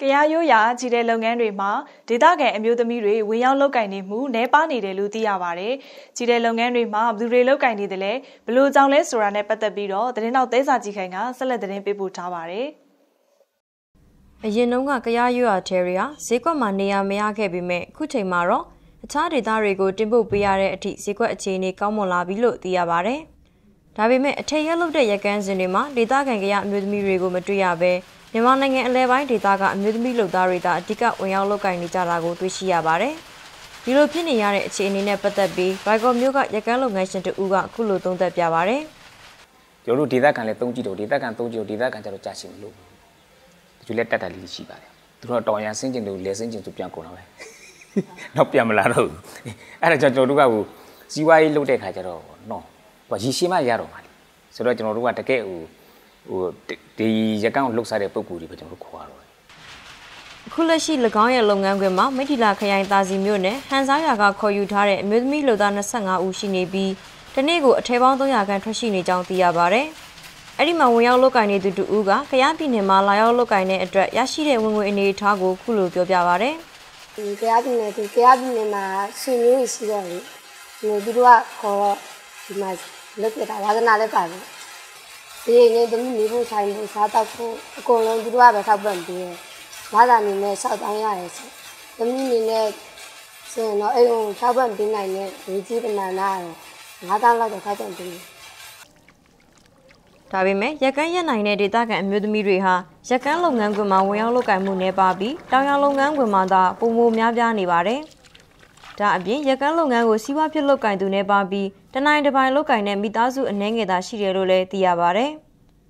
ကရရိုးရာခြေတဲ့လုပ်ငန်းတွေမှာဒေသခံအမျိုးသမီးတွေဝင်ရောက်လုပ်ကင်နေမှုနှဲပါနေတယ်လို့သိရပါတယ်။ခြေတဲ့လုပ်ငန်းတွေမှာဘယ်သူတွေလုပ်ကင်နေတယ်လဲဘလို့ကြောင့်လဲဆိုတာနဲ့ပတ်သက်ပြီးတော့သတင်းတော်သဲစာကြီးခိုင်ကဆက်လက်သတင်းပေးပို့ထားပါတယ်။အရင်တုန်းကကရရိုးရာထဲရီဟာဈေးကွက်မှာနေရာမရခဲ့ပေမဲ့အခုချိန်မှာတော့အခြားဒေသတွေကိုတင်ပို့ပေးရတဲ့အထိဈေးကွက်အခြေအနေကောင်းမွန်လာပြီလို့သိရပါတယ်။ဒါပေမဲ့အထက်ရက်လုပ်တဲ့ရကန်းစင်တွေမှာဒေသခံကရအမျိုးသမီးတွေကိုမတွေ့ရဘဲ မြန်မာနိုင်ငံအလဲပိုင်းဒေသကအမျိုးသမီးလုပ်သားတွေသာအဓိကဝင်ရောက်လုပ်ကိုင်နေကြတာကိုတွေ့ရှိရပါတယ်။ဒီလိုဖြစ်နေရတဲ့အခြေအနေနဲ့ပတ်သက်ပြီးဘိုင်ကော်မျိုးကရကန်းလုပ်ငန်းရှင်တဦးကအခုလိုသုံးသပ်ပြပါဗျ။ကျွန်တော်တို့ဒေသခံလည်းသုံးကြည့်တော့ဒေသခံသုံးကြည့်တော့ဒေသခံကျတော့ကြာရှည်မလို့။ဒီလက်တက်တက်လေးရှိပါတယ်။သူတို့တော်ရန်စင်းကျင်တို့လဲစင်းကျင်သူပြန်ကုန်တော့ပဲ။တော့ပြန်မလာတော့ဘူး။အဲ့ဒါကြောင့်ကျွန်တော်တို့ကဟိုစီးပွားရေးလုပ်တဲ့ခါကျတော့နော်ဟိုရည်ရှိမှရတော့မှာလေ။ဆိုတော့ကျွန်တော်တို့ကတကယ်ဟို ဟိုဒီရကန်းကိုလှုပ်ရှားတဲ့ပုံကူတွေပဲကျွန်တော်တို့ခေါ်ရတော့အခုလက်ရှိ၎င်းရဲ့လုပ်ငန်းခွင်မှာမိထီလာခရိုင်တာစီမြို့နယ်ဟန်စားရွာကခေါ်ယူထားတဲ့အမျိုးသမီးလူသား25ဦးရှိနေပြီးတနေ့ကိုအထည်ပေါင်း300ခန့်ထွက်ရှိနေကြောင်းသိရပါဗျ။အဲ့ဒီမှာဝင်ရောက်လုပ်ကင်နေသူတူဦးကခရမ်းပြည်နယ်မှာလာရောက်လုပ်ကင်တဲ့အတွက်ရရှိတဲ့ဝင်ငွေအနေအထားကိုခုလိုပြောပြပါဗျ။ဒီခရမ်းပြည်နယ်ဒီခရမ်းပြည်နယ်မှာရှင်မျိုးရှိတော့လေ။ဒီသူတို့ကခေါ်တော့ဒီမှာလုပ်ပြတာဝါသနာလည်းပါတ ယ်။ဒီနေသမီးနေဖို့ဆိုင်ဖို့စားတော့ဖို့အကုန်လုံးသူတို့ကပဲထောက်ပံ့ပေးတယ်။ဘာသာနေနဲ့စောက်တောင်းရတယ်ဆို။သမီးနေနဲ့ဆိုရင်တော့အိမ်ကိုထောက်ပံ့ပေးနိုင်တဲ့ဝေကြီးပမာဏကတော့9000လောက်တော့ထောက်ပံ့ပေးတယ်။ဒါပေမဲ့ရကန်းရက်နိုင်တဲ့ဒေသခံအမျိုးသမီးတွေဟာရကန်းလုပ်ငန်းခွင်မှာဝင်ရောက်လုပ်ကိုင်မှုနေပါပြီးတောင်ရလုပ်ငန်းခွင်မှာသာပုံမိုများပြားနေပါတယ်။ ဒါအပြင်ရကန်းလုပ်ငန်းကိုစီးပွားဖြစ်လုပ်ကိုင်သူနေပါပြီးတနိုင်တစ်ပိုင်းလုပ်ကင်တဲ့မိသားစုအနှဲငယ်သာရှိတယ်လို့လည်းသိရပါဗျ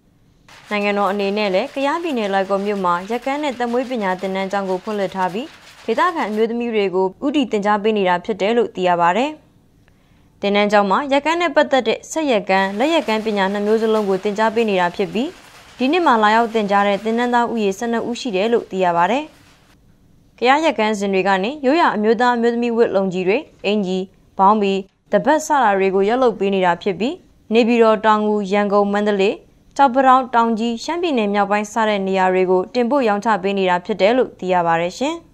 ။နိုင်ငံတော်အနေနဲ့လည်းကရားပြည်နယ်လိုက်ကောမြို့မှာရက်ကန်းနဲ့တမွေးပညာသင်တန်းကျောင်းကိုဖွင့်လှစ်ထားပြီးဒေသခံအမျိုးသမီးတွေကိုဥတီသင်ကြားပေးနေတာဖြစ်တယ်လို့သိရပါဗျ။သင်တန်းကျောင်းမှာရက်ကန်းနဲ့ပတ်သက်တဲ့ဆက်ရက်ကန်းလက်ရက်ကန်းပညာနှစ်မျိုးစလုံးကိုသင်ကြားပေးနေတာဖြစ်ပြီးဒီနှစ်မှာလာရောက်သင်ကြားတဲ့သင်တန်းသားဦးရေ12ဦးရှိတယ်လို့သိရပါဗျ။ ကရားရက်ကန်းစင်တွေကနေရိုးရာအမျိုးသားအမျိုးသမီးဝတ်လုံကြီးတွေအင်ကြီးဘောင်းဘီတပတ်စတာတွေကိုရက်လုပ်ပေးနေတာဖြစ်ပြီးနေပြည်တော်တောင်ငူရန်ကုန်မန္တလေးကြောက်ပတောင်တောင်ကြီးရှမ်းပြည်နယ်မြောက်ပိုင်းစတဲ့နေရာတွေကိုတင်ပို့ရောင်းချပေးနေတာဖြစ်တယ်လို့သိရပါတယ်ရှင်။